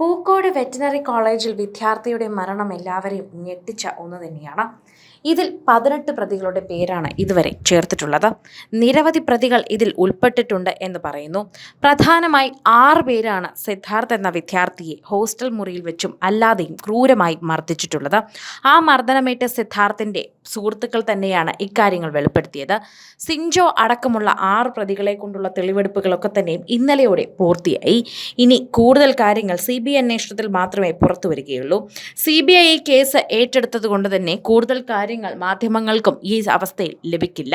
Pookode veterinary കോളേജിൽ വിദ്യാർത്ഥിയുടെ മരണം എല്ലാവരെയും ഞെട്ടിച്ച ഒന്ന് തന്നെയാണ്. ഇതിൽ പതിനെട്ട് പ്രതികളുടെ പേരാണ് ഇതുവരെ ചേർത്തിട്ടുള്ളത്. നിരവധി പ്രതികൾ ഇതിൽ ഉൾപ്പെട്ടിട്ടുണ്ട് എന്ന് പറയുന്നു. പ്രധാനമായി ആറ് പേരാണ് സിദ്ധാർത്ഥ് എന്ന വിദ്യാർത്ഥിയെ ഹോസ്റ്റൽ മുറിയിൽ വെച്ചും അല്ലാതെയും ക്രൂരമായി മർദ്ദിച്ചിട്ടുള്ളത്. ആ മർദ്ദനമേറ്റ സിദ്ധാർത്ഥിന്റെ സുഹൃത്തുക്കൾ തന്നെയാണ് ഇക്കാര്യങ്ങൾ വെളിപ്പെടുത്തിയത്. സിഞ്ചോ അടക്കമുള്ള ആറ് പ്രതികളെ കൊണ്ടുള്ള തെളിവെടുപ്പുകളൊക്കെ തന്നെയും ഇന്നലെയോടെ പൂർത്തിയായി. ഇനി കൂടുതൽ കാര്യങ്ങൾ സി ബി അന്വേഷണത്തിൽ മാത്രമേ പുറത്തു വരികയുള്ളൂ. സി ബി ഐ കേസ് ഏറ്റെടുത്തത് കൊണ്ട് തന്നെ കൂടുതൽ കാര്യങ്ങൾ മാധ്യമങ്ങൾക്കും ഈ അവസ്ഥയിൽ ലഭിക്കില്ല.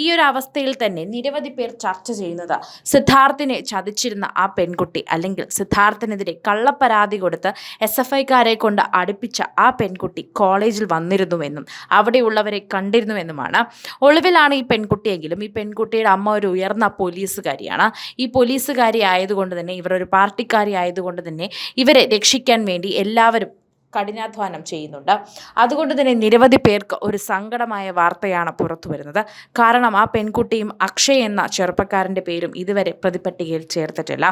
ഈ ഒരു അവസ്ഥയിൽ തന്നെ നിരവധി പേർ ചർച്ച ചെയ്യുന്നത് സിദ്ധാർത്ഥിനെ ചതിച്ചിരുന്ന ആ പെൺകുട്ടി അല്ലെങ്കിൽ സിദ്ധാർത്ഥിനെതിരെ കള്ളപ്പരാതി കൊടുത്ത് എസ് എഫ് ഐക്കാരെ കൊണ്ട് അടുപ്പിച്ച ആ പെൺകുട്ടി കോളേജിൽ വന്നിരുന്നുവെന്നും അവിടെയുള്ളവരെ കണ്ടിരുന്നുവെന്നുമാണ്. ഒളിവിലാണ് ഈ പെൺകുട്ടിയെങ്കിലും ഈ പെൺകുട്ടിയുടെ അമ്മ ഒരു ഉയർന്ന പോലീസുകാരിയാണ്. ഈ പോലീസുകാരി ആയതുകൊണ്ട് തന്നെ ഇവർ ഒരു പാർട്ടിക്കാരി ആയതുകൊണ്ട് തന്നെ ഇവരെ രക്ഷിക്കാൻ വേണ്ടി എല്ലാവരും കഠിനാധ്വാനം ചെയ്യുന്നുണ്ട്. അതുകൊണ്ട് തന്നെ നിരവധി പേർക്ക് ഒരു സങ്കടമായ വാർത്തയാണ് പുറത്തു വരുന്നത്. കാരണം ആ പെൺകുട്ടിയും അക്ഷയ് എന്ന ചെറുപ്പക്കാരന്റെ പേരും ഇതുവരെ പ്രതിപട്ടികയിൽ ചേർത്തിട്ടില്ല.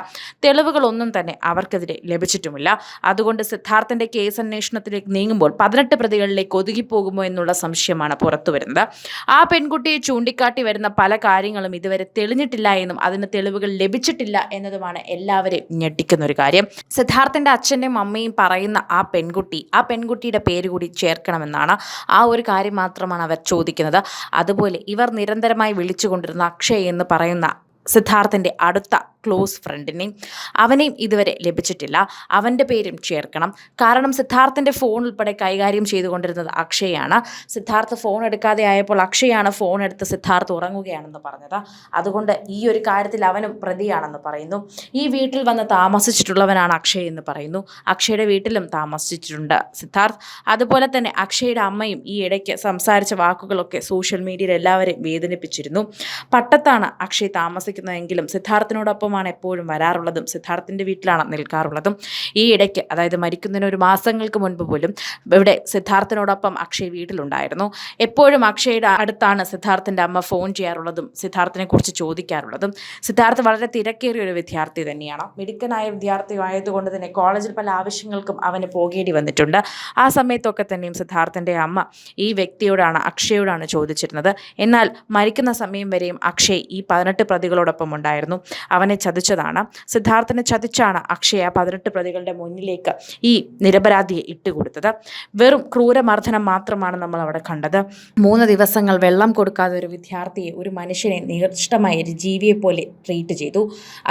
തെളിവുകളൊന്നും തന്നെ അവർക്കെതിരെ ലഭിച്ചിട്ടുമില്ല. അതുകൊണ്ട് സിദ്ധാർത്ഥന്റെ കേസ് അന്വേഷണത്തിലേക്ക് നീങ്ങുമ്പോൾ പതിനെട്ട് പ്രതികളിലേക്ക് ഒതുങ്ങിപ്പോകുമോ എന്നുള്ള സംശയമാണ് പുറത്തു വരുന്നത്. ആ പെൺകുട്ടിയെ ചൂണ്ടിക്കാട്ടി വരുന്ന പല കാര്യങ്ങളും ഇതുവരെ തെളിഞ്ഞിട്ടില്ല എന്നും അതിന് തെളിവുകൾ ലഭിച്ചിട്ടില്ല എന്നതുമാണ് എല്ലാവരെയും ഞെട്ടിക്കുന്ന ഒരു കാര്യം. സിദ്ധാർത്ഥന്റെ അച്ഛന്റെയും അമ്മയും പറയുന്ന ആ പെൺകുട്ടി ആ പെൺകുട്ടിയുടെ പേര് കൂടി ചേർക്കണമെന്നാണ് ആ ഒരു കാര്യം മാത്രമാണ് അവർ ചോദിക്കുന്നത്. അതുപോലെ ഇവർ നിരന്തരമായി വിളിച്ചുകൊണ്ടിരുന്ന അക്ഷയ് എന്ന് പറയുന്ന സിദ്ധാർത്ഥന്റെ അടുത്ത ക്ലോസ് ഫ്രണ്ടിനെയും അവനെയും ഇതുവരെ ലഭിച്ചിട്ടില്ല. അവന്റെ പേരും ചേർക്കണം. കാരണം സിദ്ധാർത്ഥന്റെ ഫോൺ ഉൾപ്പെടെ കൈകാര്യം ചെയ്തുകൊണ്ടിരുന്നത് അക്ഷയാണ്. സിദ്ധാർത്ഥ് ഫോൺ എടുക്കാതെ ആയപ്പോൾ അക്ഷയാണ് ഫോൺ എടുത്ത് സിദ്ധാർത്ഥ് ഉറങ്ങുകയാണെന്ന് പറഞ്ഞത്. അതുകൊണ്ട് ഈ ഒരു കാര്യത്തിൽ അവനും പ്രതിയാണെന്ന് പറയുന്നു. ഈ വീട്ടിൽ വന്ന് താമസിച്ചിട്ടുള്ളവനാണ് അക്ഷയ് എന്ന് പറയുന്നു. അക്ഷയുടെ വീട്ടിലും താമസിച്ചിട്ടുണ്ട് സിദ്ധാർത്ഥ്. അതുപോലെ തന്നെ അക്ഷയുടെ അമ്മയും ഈ ഇടയ്ക്ക് സംസാരിച്ച വാക്കുകളൊക്കെ സോഷ്യൽ മീഡിയയിൽ എല്ലാവരെയും വേദനിപ്പിച്ചിരുന്നു. പട്ടത്താണ് അക്ഷയ് താമസിക്കുന്നതെങ്കിലും സിദ്ധാർത്ഥിനോടൊപ്പം ഒപ്പമാണ് എപ്പോഴും വരാറുള്ളതും സിദ്ധാർത്ഥിന്റെ വീട്ടിലാണ് നിൽക്കാറുള്ളതും. ഈ ഇടയ്ക്ക് അതായത് മരിക്കുന്നതിന് ഒരു മാസങ്ങൾക്ക് മുൻപ് പോലും ഇവിടെ സിദ്ധാർത്ഥിനോടൊപ്പം അക്ഷയ് വീട്ടിലുണ്ടായിരുന്നു. എപ്പോഴും അക്ഷയുടെ അടുത്താണ് സിദ്ധാർത്ഥിന്റെ അമ്മ ഫോൺ ചെയ്യാറുള്ളതും സിദ്ധാർത്ഥിനെ കുറിച്ച് ചോദിക്കാറുള്ളതും. സിദ്ധാർത്ഥ് വളരെ തിരക്കേറിയ ഒരു വിദ്യാർത്ഥി തന്നെയാണ്. മിടുക്കനായ വിദ്യാർത്ഥി ആയതുകൊണ്ട് തന്നെ കോളേജിൽ പല ആവശ്യങ്ങൾക്കും അവന് പോകേണ്ടി വന്നിട്ടുണ്ട്. ആ സമയത്തൊക്കെ തന്നെയും സിദ്ധാർത്ഥിന്റെ അമ്മ ഈ വ്യക്തിയോടാണ് അക്ഷയോടാണ് ചോദിച്ചിരുന്നത്. എന്നാൽ മരിക്കുന്ന സമയം വരെയും അക്ഷയ് ഈ പതിനെട്ട് പ്രതികളോടൊപ്പം ഉണ്ടായിരുന്നു. അവനെ ചതിച്ചതാണ്. സിദ്ധാർത്ഥനെ ചതിച്ചാണ് അക്ഷയ പതിനെട്ട് പ്രതികളുടെ മുന്നിലേക്ക് ഈ നിരപരാധിയെ ഇട്ടുകൊടുത്തത്. വെറും ക്രൂരമർദ്ദനം മാത്രമാണ് നമ്മൾ അവിടെ കണ്ടത്. മൂന്ന് ദിവസങ്ങൾ വെള്ളം കൊടുക്കാതെ ഒരു വിദ്യാർത്ഥിയെ ഒരു മനുഷ്യനെ നികൃഷ്ടമായ ഒരു ജീവിയെ പോലെ ട്രീറ്റ് ചെയ്തു.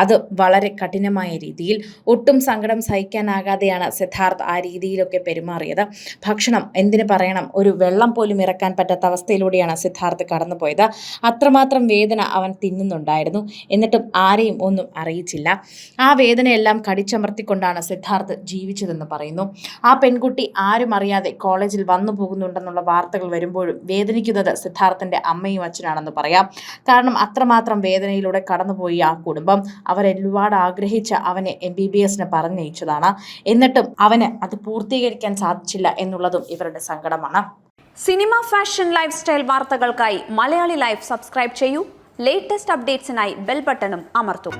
അത് വളരെ കഠിനമായ രീതിയിൽ ഒട്ടും സങ്കടം സഹിക്കാനാകാതെയാണ് സിദ്ധാർത്ഥ് ആ രീതിയിലൊക്കെ പെരുമാറിയത്. ഭക്ഷണം എന്തിനു പറയണം? ഒരു വെള്ളം പോലും ഇറക്കാൻ പറ്റാത്ത അവസ്ഥയിലൂടെയാണ് സിദ്ധാർത്ഥ് കടന്നുപോയത്. അത്രമാത്രം വേദന അവൻ തിന്നുന്നുണ്ടായിരുന്നു. എന്നിട്ടും ആരെയും ഒന്നും അറിയിച്ചില്ല. ആ വേദനയെല്ലാം കടിച്ചമർത്തിക്കൊണ്ടാണ് സിദ്ധാർത്ഥ് ജീവിച്ചതെന്ന് പറയുന്നു. ആ പെൺകുട്ടി ആരും അറിയാതെ കോളേജിൽ വന്നു പോകുന്നുണ്ടെന്നുള്ള വാർത്തകൾ വരുമ്പോഴും വേദനിക്കുന്നത് സിദ്ധാർത്ഥന്റെ അമ്മയും അച്ഛനാണെന്ന് പറയാം. കാരണം അത്രമാത്രം വേദനയിലൂടെ കടന്നുപോയി ആ കുടുംബം. അവരെല്ലാട് ആഗ്രഹിച്ച അവനെ എം ബി ബി എസിന് പറഞ്ഞയച്ചതാണ്. എന്നിട്ടും അവന് അത് പൂർത്തീകരിക്കാൻ സാധിച്ചില്ല എന്നുള്ളതും ഇവരുടെ സങ്കടമാണ്. സിനിമ ഫാഷൻ ലൈഫ് സ്റ്റൈൽ വാർത്തകൾക്കായി മലയാളി ലൈഫ് സബ്സ്ക്രൈബ് ചെയ്യൂ. ലേറ്റസ്റ്റ് അപ്ഡേറ്റ്സിനായി ബെൽ ബട്ടണും അമർത്തും.